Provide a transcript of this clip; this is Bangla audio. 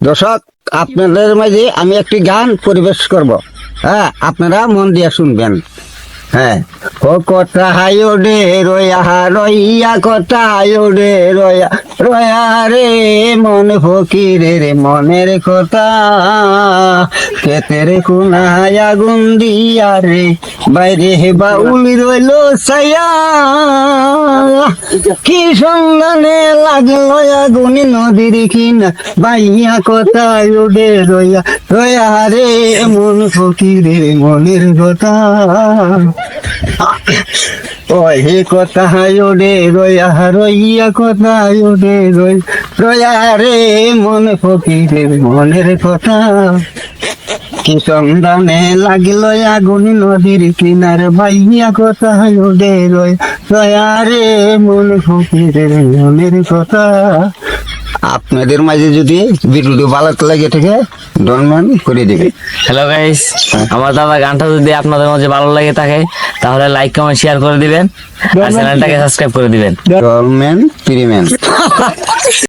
দর্শক আপনাদের মাঝে আমি একটি গান পরিবেশ করব। হ্যাঁ আপনারা মন দিয়ে শুনবেন। হ্যাঁ। ও কথা হাইও রে রয়া, রইয়া কথা হাইও রে রয়া রয়া রে মন ফকিরে রে মনের কথা। কেতের কুনায় আগুন দিয়া রে, বাইরে বাউল রইল সায়া কি সন্ধানে লাগল আগুনি নদীর কিনা, বাইয়া কোথায় উঠে রইয়া রয়া রে মন ফকিরে মনের কথা। ওই হে কোথায় ওডে রয়া রইয়া কোথায় ওডে রই? রয়া রে মন ফকিরে মনের কথা। কি সন্ধানে লাগিল আগুনি নদীর কিনার, ভাইয়া কোথায় ওডে রই? রয়া রে মন ফকিরে মনের কথা। আপনাদের মাঝে যদি ভিডিওটি ভালো লাগে থাকে ডনমান করে দেবে। হ্যালো গাইস আমার দাদা গানটা যদি আপনাদের মাঝে ভালো লাগে থাকে তাহলে লাইক কমেন্ট শেয়ার করে দিবেন। আর চ্যানেলটাকে সাবস্ক্রাইব করে দিবেন। ডনম্যান প্রিম্যান